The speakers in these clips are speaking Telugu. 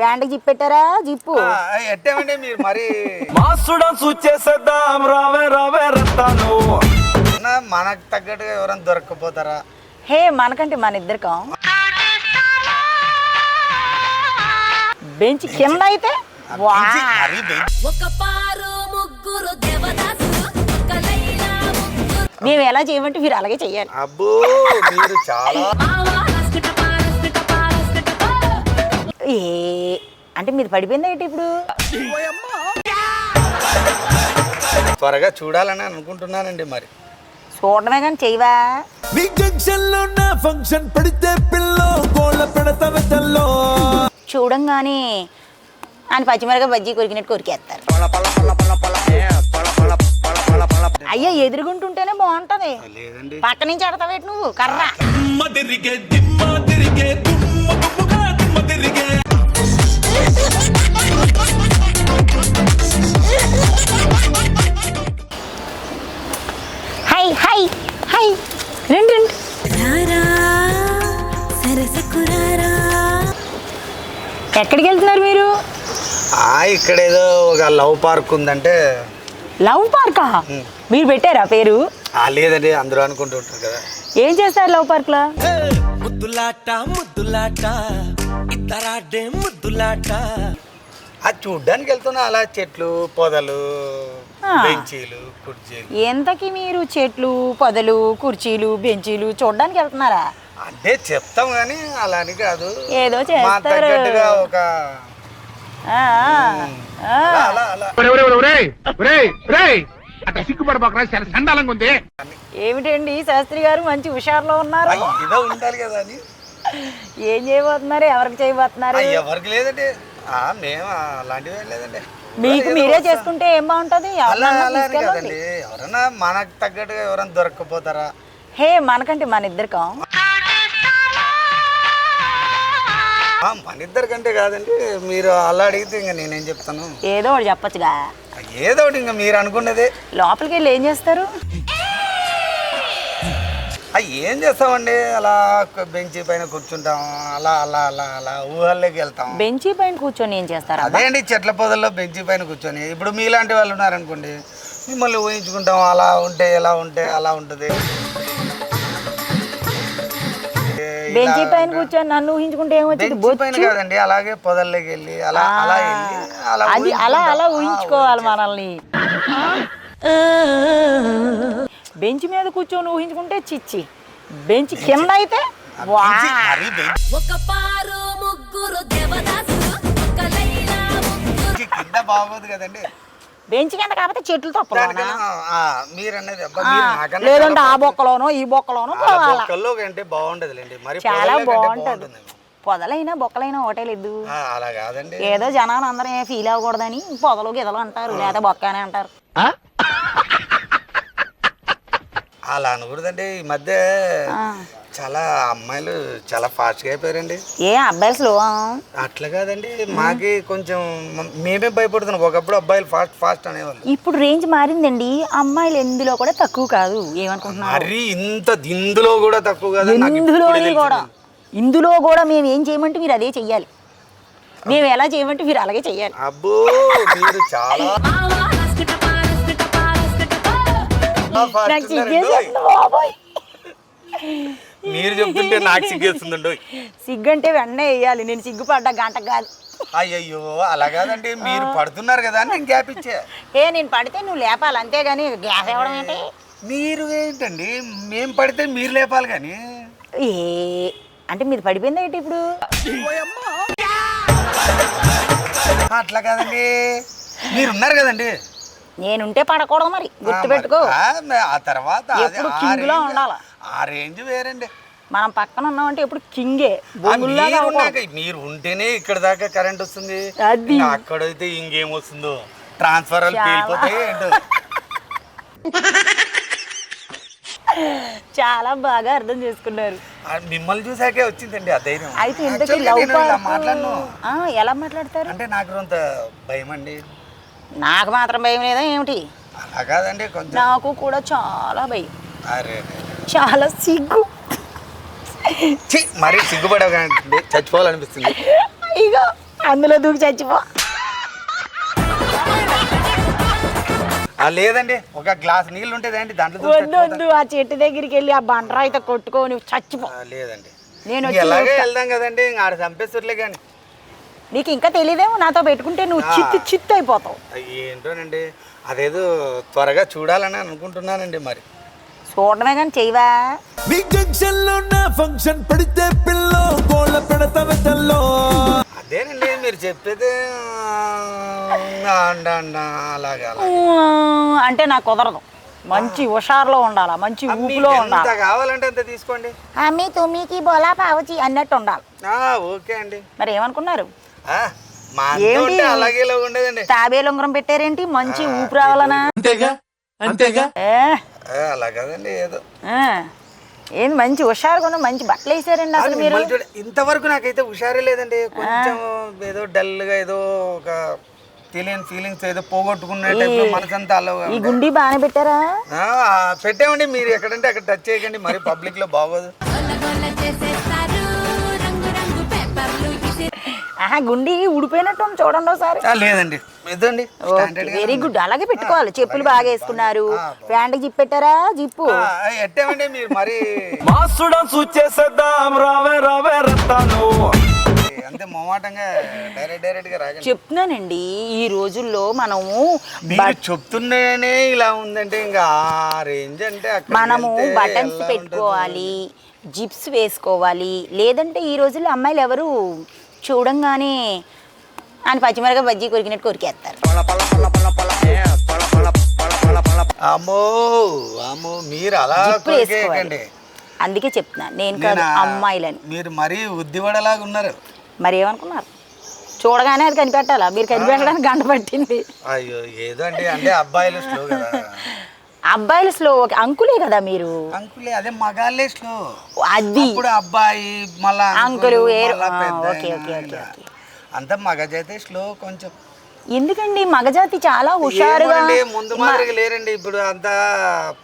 ప్యాంట్ జిప్ పెట్టారా జిప్పు మీరు రావే రావే రత్తాను. మనకు తగ్గట్టుగా ఎవరైనా దొరకపోతారా హే మనకంటే మన ఇద్దరికం. బెంచ్ కింద అయితే ఒక పారు ముగ్గురు మేము ఎలా చేయమంటే మీరు అలాగే చెయ్యాలి. అబ్బో మీరు చాలా ఏ అంటే మీరు పడిపోయిందా ఏంటి ఇప్పుడు త్వరగా చూడాలని అనుకుంటున్నానండి మరి చూడడమే కానీ చెయ్యవా నీ జంక్షన్లో నా ఫంక్షన్ పెడితే పిల్లో గోళ్ళ పెడతా వెతల్లో చూడంగానే ఆయన పచ్చిమిరగా బజ్జీ కొరికినట్టు కొరికేస్తారు అయ్యో ఎదురుగుంటుంటేనే బాగుంటది లేదండి పక్క నుంచి ఆడతావేటి నువ్వు కర్ర దిమ్మ తిరిగే దిమ్మ తిరిగే ఎక్కడికి వెళ్తున్నారు మీరు? ఆ, ఇక్కడ ఏదో ఒక లవ్ పార్క్ ఉందంటే. లవ్ పార్కా? మీరు పెట్టారా పేరు? ఆ, లేదండి అందరూ అనుకుంటూ ఉంటారు కదా. ఏం చేస్తారు లవ్ పార్క్లో ముద్దులాట ముద్దులాట ఇద్దరాడే ముద్దులాట. అది చూడ్డానికి వెళ్తున్నా అలా చెట్లు పొదలు. బెంచీలు కుర్చీలు. ఎంతకి మీరు చెట్లు పొదలు కుర్చీలు బెంచీలు చూడడానికి వెళ్తున్నారా? అంటే చెప్తాం కానీ అలా అని కాదు. ఏదో మా చేస్తారు. ఒక ఏమిటండి శాస్త్రి గారు? మంచి హుషారులో ఉన్నారు. ఏదో ఉండాలి కదా అని. ఏం చేయబోతున్నారు? ఎవరికి చేయబోతున్నారు? ఎవరికి లేదండి. ఆ, మేము అలాంటివి లేదండి. మీకు మీరే. చేసుకుంటే ఏం బాగుంటది? ఎవరన్నా మనకు తగ్గట్టుగా ఎవరైనా దొరకపోతారా హే మనకంటే మన ఇద్దరికం. మన ఇద్దరి కంటే కాదండి మీరు అలా అడిగితే ఇంకా నేనేం చెప్తాను? ఏదో ఒకటి చెప్పొచ్చుగా. ఏదో ఒకటి ఇంకా మీరు అనుకున్నదే. లోపలికి వెళ్ళి ఏం చేస్తారు? ఏం చేస్తామండి అలా బెంచ్ పైన కూర్చుంటాం అలా అలా అలా అలా ఊహల్లోకి వెళ్తాం. బెంచీ పైన కూర్చొని ఏం చేస్తారు అదే అండి చెట్ల పొదల్లో బెంచ్ పైన కూర్చొని. ఇప్పుడు మీలాంటి వాళ్ళు ఉన్నారనుకోండి మిమ్మల్ని ఊహించుకుంటాం అలా ఉంటే ఎలా ఉంటే అలా ఉంటుంది. బెంచీ పైన కూర్చొని నన్ను ఊహించుకుంటే ఏమొచ్చింది బెంచ్ పైన కాదండి అలాగే పొదల్లోకి వెళ్ళి అలా అలా వెళ్ళి అలా అది అలా అలా. ఊహించుకోవాలి మనల్ని. బెంచ్ మీద కూర్చొని ఊహించుకుంటే చిచ్చి. బెంచ్ కింద అయితే ఒక పారు ముగ్గురు. ముగ్గురు కింద బాగోదు కదండి. బెంచ్ కింద కాకపోతే చెట్లు తప్పలోనా లేదంటే ఆ బొక్కలోనో ఈ బొక్కలోనో ఆ పోవాలా? బొక్కల్లో కంటే బాగుండదులేండి. మరి చాలా బాగుంటది. పొదలైనా బొక్కలైనా ఒకటే లేదు ఏదో జనాలు అందరూ ఏం ఫీల్ అవ్వకూడదని పొదలు గిదలు అంటారు లేదా బొక్కనే అంటారు. అలా అనకూడదండి. ఈ మధ్య ఆ. చాలా అమ్మాయిలు చాలా ఫాస్ట్గా అయిపోయారండి. ఏ అబ్బాయిలు స్లో అట్లా కాదండి మాకి కొంచెం మేమే భయపడుతున్నాం. ఒకప్పుడు అబ్బాయిలు ఫాస్ట్ ఫాస్ట్ అనేవాళ్ళు. ఇప్పుడు రేంజ్ మారిందండి. అమ్మాయిలు ఎందులో కూడా తక్కువ కాదు. ఏమనుకుంటున్నారు? మరి ఇంత ఇందులో కూడా తక్కువ కదా. ఇందులో కూడా. ఇందులో కూడా మేము ఏం చేయమంటే మీరు అదే చెయ్యాలి. మేము ఎలా చేయమంటే మీరు అలాగే చెయ్యాలి. అబ్బో మీరు చాలా నాకు మీరు చెప్తుంటే నాకు సిగ్గేస్తుందండి. సిగ్గు అంటే వెంటనే వేయాలి. నేను సిగ్గుపడ్డా గంట కాదు. అయ్యయ్యో అలా కాదండి. మీరు పడుతున్నారు కదా నేను గ్యాప్ ఇచ్చా ఏ నేను పడితే నువ్వు లేపాలి అంతేగాని గ్యాస్ ఇవ్వడం ఏంటి? మీరు ఏంటండి? మేము పడితే మీరు లేపాలి కానీ. ఏ అంటే మీరు పడిపోయిందా ఏంటి ఇప్పుడు? అట్లా కాదండి. మీరు ఉన్నారు కదండి. నేనుంటే పడకూడదు మరి. గుర్తుపెట్టుకో. ఆ, తర్వాత ఎప్పుడు ఉండాల. ఆ రేంజ్ వేరండి. మనం పక్కన ఉన్నామంటే ఎప్పుడు కింగే మీరు ఉంటేనే ఇక్కడ దాకా కరెంట్ వస్తుంది. అక్కడైతే ఇంకేం వస్తుందో. ట్రాన్స్ఫర్ చాలా. పేలిపోతాయి ఏంటో. చాలా బాగా అర్థం చేసుకున్నారు. మిమ్మల్ని చూసాకే వచ్చిందండి ఆ ధైర్యం. అయితే ఇంతకీ లవ్ మాట్లాడను. ఎలా మాట్లాడతారు? అంటే నాకు కొంత భయం అండి. నాకు మాత్రం భయం లేదా ఏమిటి? అలా కాదండి కొంచెం. నాకు కూడా చాలా భయం. అరే. చాలా సిగ్గు. మరీ సిగ్గుపడకండి చచ్చిపోవాలనిపిస్తుంది. ఇగో అందులో దూకి చచ్చిపో. లేదండి ఒక గ్లాస్ నీళ్ళు ఉంటేదండి దాంట్లో వద్దు. వద్దు ఆ చెట్టు దగ్గరికి వెళ్ళి ఆ బండరాయితో కొట్టుకొని చచ్చిపో. లేదండి. నేను ఇంక ఎలాగే. వెళ్దాం కదండి ఇంక ఆడ చంపేస్తుర్లే కానీ నీకు ఇంకా తెలియదేమో నాతో పెట్టుకుంటే నువ్వు చిత్తు చిత్తు అయిపోతావు. ఏంటోనండి అదేదో త్వరగా చూడాలని అనుకుంటున్నానండి మరి. చూడడమే కానీ చెయ్యవా మీ జంక్షన్లో నా ఫంక్షన్ పడితే పిల్ల కోళ్ళ పెడతావ తల్లో అదేనండి మీరు చెప్పేది ఆ, అండ అండ అలాగే అలా ఊ, అంటే నాకు కుదరదు. మంచి హుషారులో ఉండాలా మంచి ఊపులో ఎంత ఉండాలి. కావాలంటే అంత తీసుకోండి. అమ్మి తుమ్మికి బోలా పావచి అన్నట్టు ఉండాలి. ఆ, ఓకే అండి. మరి ఏమనుకున్నారు? ఆ, మా అంతా ఏంటి? ఉంటే అలాగే ఇలా ఉండేదండి. తాబేలు ఉంగరం పెట్టారేంటి? మంచి ఊపు రావాలనా? అంతేగా అంతేగా. ఏ, అలా కదండి ఏదో. ఏంది మంచి హుషారుగా ఉన్న మంచి బట్టలు వేసారండి అసలు మీరు? మిమ్మల్ని చూడ- ఇంతవరకు నాకైతే హుషారే లేదండి. కొంచెం ఏదో డల్గా ఏదో ఒక తెలియని ఫీలింగ్స్ ఏదో పోగొట్టుకున్న మనసంతా అలా ఈ గుండి బాగానే పెట్టారా? ఆ, పెట్టామండి మీరు ఎక్కడంటే అక్కడ టచ్ చేయకండి మరి పబ్లిక్లో బాగోదు. ఆహా గుండి ఊడిపోయినట్టు చూడండి ఒకసారి. లేదండి. ఇదండి. వెరీ గుడ్ అలాగే పెట్టుకోవాలి. చెప్పులు బాగా వేసుకున్నారు. ప్యాంట్ జిప్ పెట్టారా జిప్పు ఎట్టామండి మీరు మరి? మాసుడం సూచేసేద్దాం రావే రావే రత్తాను. అంతే మొమాటంగా డైరెక్ట్ డైరెక్ట్గా రాగండి చెప్తున్నానండి ఈ రోజుల్లో మనము చెప్తున్నానే ఇలా ఉందంటే ఇంకా రేంజ్ అంటే మనము బటన్స్ పెట్టుకోవాలి జిప్స్ వేసుకోవాలి. లేదంటే ఈ రోజుల్లో అమ్మాయిలు ఎవరు చూడంగానే అని పచ్చిమిరగా బజ్జీ కొరికినట్టు కొరికేస్తారు? అమ్మో అమ్మో మీరు అలా జిప్పు వేసుకోవాలి. కొరికేయకండి. అందుకే చెప్తున్నాను నేను కాదు నేను? అమ్మాయిలని. మీరు మరీ ఉద్దివడలాగా ఉన్నారు. మరి ఏమనుకున్నారు? చూడగానే అది కనిపెట్టాలా? మీరు కనిపెట్టడానికి గంట పట్టింది. అయ్యో ఏదో అండి అంటే అబ్బాయిలు స్లో కదా. అబ్బాయిలు స్లో అంకులే కదా మీరు? అంకులే అదే మగాళ్ళే స్లో అది. ఇప్పుడు అబ్బాయి మళ్ళా అంకులు ఓకే ఓకే అంతా మగజైతే స్లో కొంచెం. ఎందుకండి? మగజాతి చాలా హుషారుగా ముందు మాదిరిగా లేరండి. ఇప్పుడు అంతా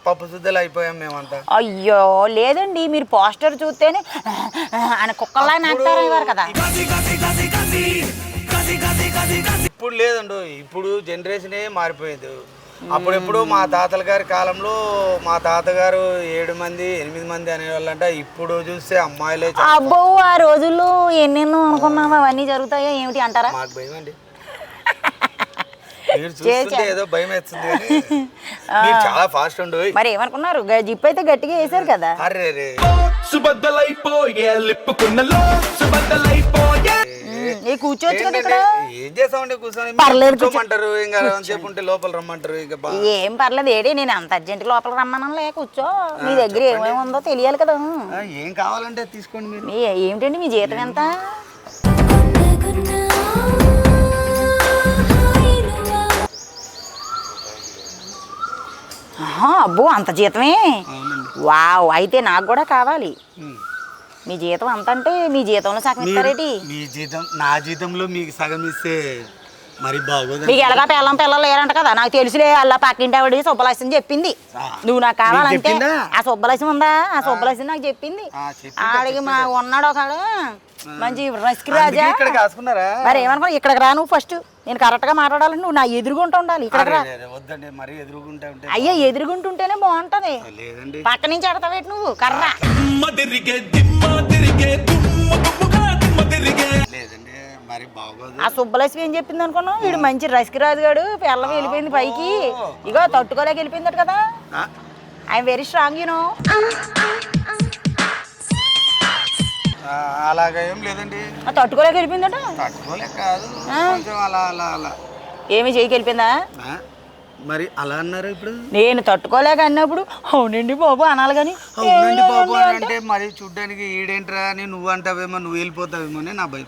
పప్పు శుద్ధలు అయిపోయాం మేమంతా. అయ్యో లేదండి. మీరు పోస్టర్ చూస్తేనే ఆయన కుక్కల్లా నాకుతారు కదా. ఇప్పుడు లేదండి ఇప్పుడు జనరేషనే మారిపోయింది. అప్పుడెప్పుడు మా తాతల గారి కాలంలో మా తాతగారు ఏడు మంది ఎనిమిది మంది అనేవాళ్ళంట. ఇప్పుడు చూస్తే అమ్మాయిలే అబ్బో ఆ రోజుల్లో ఎన్నెన్నో అనుకున్నాము అవన్నీ జరుగుతాయో? ఏమిటి అంటారా? మాకు భయం అండి. ఏదో భయం చాలా ఫాస్ట్ ఉండు. మరి ఏమనుకున్నారు? జిప్ అయితే గట్టిగా వేసారు కదా. అరే సుబద్దలైపోయే లిప్పుకున్నలో ఏ కూర్చోవచ్చు కదా ఇక్కడ? ఏం చేస్తామండి? కూర్చొని మీరు పర్లేదు. కూర్చోమంటారు ఇంకా లోపల రమ్మంటారు ఇంకా ఏం పర్లేదు ఏడి నేను అంత అర్జెంట్ లోపల రమ్మనం లే కూర్చో మీ దగ్గర ఏమేమి ఉందో తెలియాలి కదా. ఏం కావాలంటే తీసుకోండి మీరు. ఏమిటండి మీ జీతం ఎంత? అబ్బో అంత జీతమే? వావ్ అయితే నాకు కూడా కావాలి. మీ జీతం అంత అంటే మీ జీతంలో సగం ఇస్తారేటి? మీ జీతం నా జీతంలో మీకు సగం ఇస్తే మరి బాగోదు మీకు ఎలాగా పిల్లం పిల్లలు లేరంట కదా? నాకు తెలుసులే అలా పక్కింటి ఆవిడ సుబ్బలక్ష్మి చెప్పింది. నువ్వు నాకు కావాలంటే? ఆ సుబ్బలక్ష్మి ఉందా? ఆ సుబ్బలక్ష్మి నాకు చెప్పింది. ఆడికి మా ఉన్నాడు ఒకడు. మంచి రస్కి రాజా. ఇక్కడ మరి ఏమనుకో ఇక్కడికి రా నువ్వు ఫస్ట్ నేను కరెక్ట్గా మాట్లాడాలంటే నువ్వు నా ఎదురుగుంటూ ఉండాలి. ఇక్కడికి రా. వద్దండి మరి అయ్యా ఎదురుగుంటుంటేనే బాగుంటది. పక్క నుంచి ఆడతావేటి నువ్వు? కర్ర. దిమ్మ తిరిగే దిమ్మ తిరిగే దుమ్మ దుమ్ముగా దిమ్మ తిరిగే లేదండి మరి బాగోదు. ఆ సుబ్బలక్ష్మి ఏం చెప్పింది అనుకున్నావు? వీడు మంచి రసికి రాజు గాడు పిల్లవి వెళ్ళిపోయింది పైకి. ఇగో తట్టుకోలేక వెళ్ళిపోయిందట కదా. ఆ, ఐ వెరీ స్ట్రాంగ్ యూనో ఆ, అలాగా లేదండి. తట్టుకోలేక వెళ్ళిపోయిందట? తట్టుకోలేక కాదు కొంచెం అలా అలా అలా. ఏమి చేయకి వెళ్ళిపోయిందా? ఆ, మరి అలా అన్నారు ఇప్పుడు? నేను తట్టుకోలేక అన్నప్పుడు అవునండి బాబు అనాలి కానీ అవునండి బాబు అని అంటే మరి చూడ్డానికి ఈడేంట్రా అని నువ్వు అంటావేమో నువ్వు వెళ్ళిపోతావేమో అని నా భయం.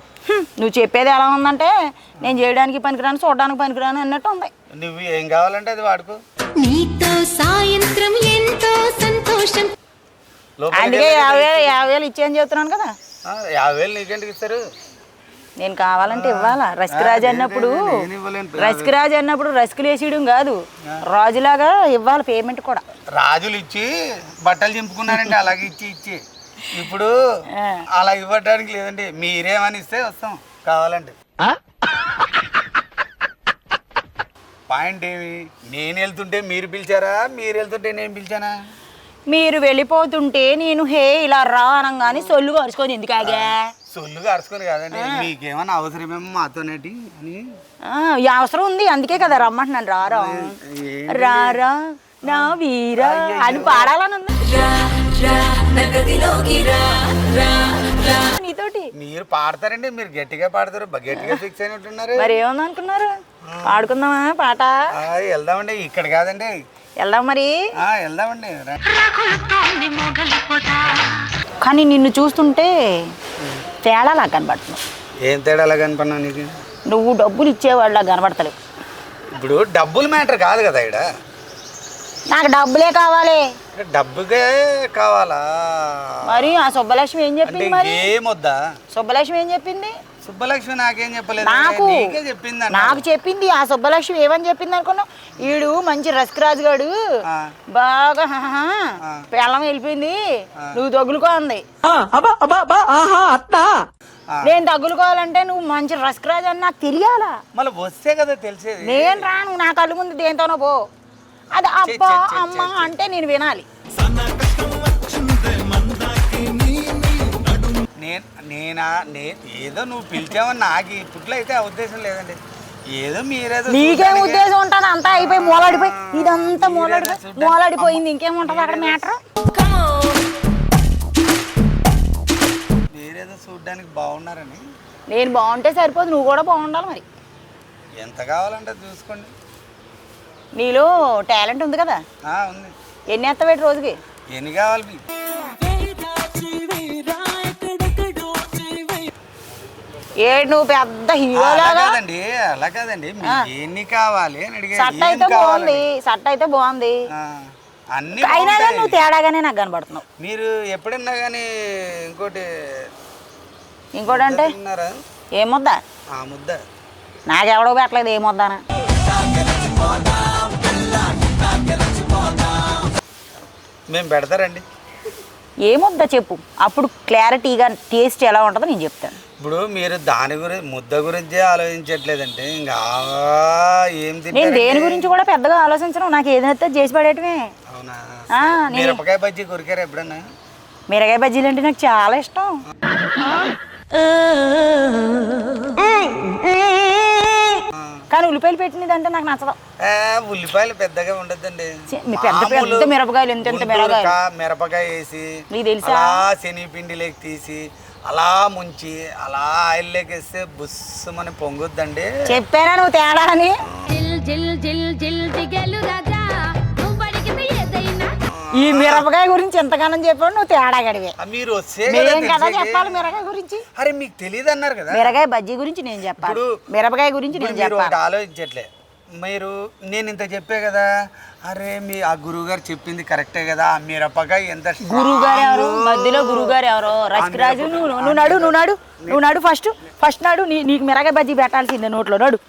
నువ్వు చెప్పేది ఎలా ఉందంటే నేను చేయడానికి పనికిరాను చూడడానికి పనికిరాను అన్నట్టు ఉంది. నువ్వు ఏం కావాలంటే అది వాడుకో. నీతో సాయంత్రం ఎంతో సంతోషం. అందుకే యాభై వేలు యాభై వేలు ఇచ్చేయని చెప్తున్నాను కదా. ఆ, యాభై వేలు నీకెందుకు ఇస్తారు? నేను కావాలంటే ఇవ్వాలా? రసిక రాజు అన్నప్పుడు నేను ఇవ్వలేను రసిక రాజు అన్నప్పుడు రసికలు వేసేయడం కాదు. రాజులాగా ఇవ్వాలి పేమెంట్ కూడా. రాజులు ఇచ్చి బట్టలు చింపుకున్నారండి అలాగే ఇచ్చి ఇచ్చి. ఇప్పుడు. అలా ఇవ్వడానికి లేదండి. మీరేమని ఇస్తే వస్తాం. కావాలంటే. పాయింట్ ఏమి? నేను వెళ్తుంటే మీరు పిలిచారా? మీరు వెళ్తుంటే నేను పిలిచానా? మీరు వెళ్ళిపోతుంటే నేను హే ఇలా రా అనగానే సొల్లు కరుచుకొని ఎందుకు ఆగా? సొల్లుగా అరుచుకొని కాదండి. మీకేమన్నా అవసరమేమో మాతోనేటి అని. అవసరం ఉంది. అందుకే కదా రమ్మంటున్నాను. రారా? రారా నా వీరా అని పాడాలని ఉంది. నీతోటి మీరు పాడతారండి. మీరు గట్టిగా పాడతారు. బ- గట్టిగా ఫిక్స్ అయినట్టున్నారు. మరి ఏముంది అనుకున్నారు పాడుకుందామా పాట? వెళ్దామండి. ఇక్కడ కాదండి. వెళ్దాం మరి. ఆ, వెళ్దామండి. కానీ నిన్ను చూస్తుంటే తేడాలా కనబడుతున్నావు ఏం తేడా అలా కనపడినా నీకు? నువ్వు డబ్బులు ఇచ్చేవాళ్ళ కనబడతలేవు. ఇప్పుడు డబ్బులు మ్యాటర్ కాదు కదా ఇక్కడ. నాకు డబ్బులే కావాలి. డబ్బుకే కావాలా? మరి ఆ సుబ్బలక్ష్మి ఏం చెప్పింది మరి? ఏమొద్దా సుబ్బలక్ష్మి ఏం చెప్పింది? సుబ్బలక్ష్మి నాకేం చెప్పలేదు. నాకు నీకే చెప్పింది అన్న నాకు చెప్పింది ఆ సుబ్బలక్ష్మి ఏమని చెప్పింది అనుకున్నావు? ఈడు మంచి రసకరాజు గాడు ఆ. బాగా హహ, పెళ్ళం వెళ్ళిపోయింది. నువ్వు తగులుకో అంది. నేను తగులుకోవాలంటే నువ్వు మంచి రసకరాజు అని నాకు తెలియాలా? మళ్ళీ వస్తే కదా తెలిసేది. నేను రాను నా కళ్ళు ముందు దేంతోనో పో. అది అబ్బా అమ్మ అంటే నేను వినాలి. నేనా నే ఏదో నువ్వు పిలిచావని నాకు ఇప్పట్లో అయితే ఆ ఉద్దేశం లేదండి. ఏదో మీరేదో నీకేం ఉద్దేశం ఉంటుంది? అంతా అయిపోయి మూలాడిపోయి ఇదంతా మూలాడిపోయి మూలాడిపోయింది. ఇంకేముంటది అక్కడ మ్యాటర్? మీరేదో చూడ్డానికి బాగున్నారని. నేను బాగుంటే సరిపోదు. నువ్వు కూడా బాగుండాలి మరి. ఎంత కావాలంటే చూసుకోండి. నీలో టాలెంట్ ఉంది కదా? ఆ, ఉంది. ఎన్ని ఎత్తవేటి రోజుకి? ఎన్ని కావాలి మీకు? ఏడు నువ్వు పెద్ద హీరోలాగా? కాదండి అలా కాదండి. మీకు ఎన్ని కావాలి అని అడిగాను సట్ ఏం అయితే? బాగుంది సట్ అయితే బాగుంది. ఆ, అన్ని అయినా కానీ బాగుంటాయి. నువ్వు తేడాగానే నాకు కనబడుతున్నావు. మీరు ఎప్పుడన్నా కానీ ఇంకోటి ఇంకోటి అంటే? తిన్నారా? ఏమొద్దా ఆ ముద్ద. నాకెవడో పెట్టలేదు ఏమొద్దానా మేము పెడతారండి. ఏమొద్దా చెప్పు. అప్పుడు క్లారిటీగా టేస్ట్ ఎలా ఉంటుందో నేను చెప్తాను. ఇప్పుడు మీరు దాని గురించి ముద్ద గురించే ఆలోచించట్లేదంటే ఇంకా ఏం నేను? దేని గురించి కూడా పెద్దగా ఆలోచించను. నాకు ఏదైతే చేసి పడేయటమే. అవునా? మిరపకాయ బజ్జీ కొరికారా ఎప్పుడన్నా? మిరగాయ బజ్జీలు అంటే నాకు చాలా ఇష్టం. కానీ ఉల్లిపాయలు పెట్టినదంటే నాకు నచ్చదు. ఉల్లిపాయలు పెద్దగా మీ పెద్ద పెద్ద మిరపకాయలు ఎంత మిరపకాయలు. మిరపకాయ వేసి నీకు తెలుసా? అలా శనగపిండిలోకి తీసి అలా ముంచి అలా ఆయిల్లోకి వేస్తే బుస్సుమని పొంగుద్దండి. చెప్పానా నువ్వు తేడా అని జిల్ జిల్ జిల్ జిల్ దిగలు రాజా నువ్వు అడిగింది ఏదైనా. ఈ మిరపకాయ గురించి ఎంతగానో చెప్పాడు నువ్వు తేడా గడివే ఆ, మీరు వస్తే కదా మేం కదా తెలిసేది. చెప్పాలి మిరకాయ గురించి? అరే మీకు తెలియదు అన్నారు కదా. మిరకాయ బజ్జీ గురించి నేను చెప్పాలి. ఇప్పుడు- మిరపకాయ గురించి నేను మీరు చెప్పాలి. ఒకటి ఆలోచించట్లే. మీరు నేను ఇంత చెప్పే కదా? అరే మీ ఆ గురువు గారు చెప్పింది కరెక్టే కదా? ఆ మిరపకాయ ఎంత గురువు గారు ఎవరు. మధ్యలో గురువు గారు ఎవరో రసికరాజు నువ్వు నువ్వు నడు నువ్వు నడు నువ్వు నడు ఫస్ట్ ఫస్ట్ నాడు నీ నీకు మిరకాయ బజ్జీ పెట్టాల్సిందే నోట్లో. నడు.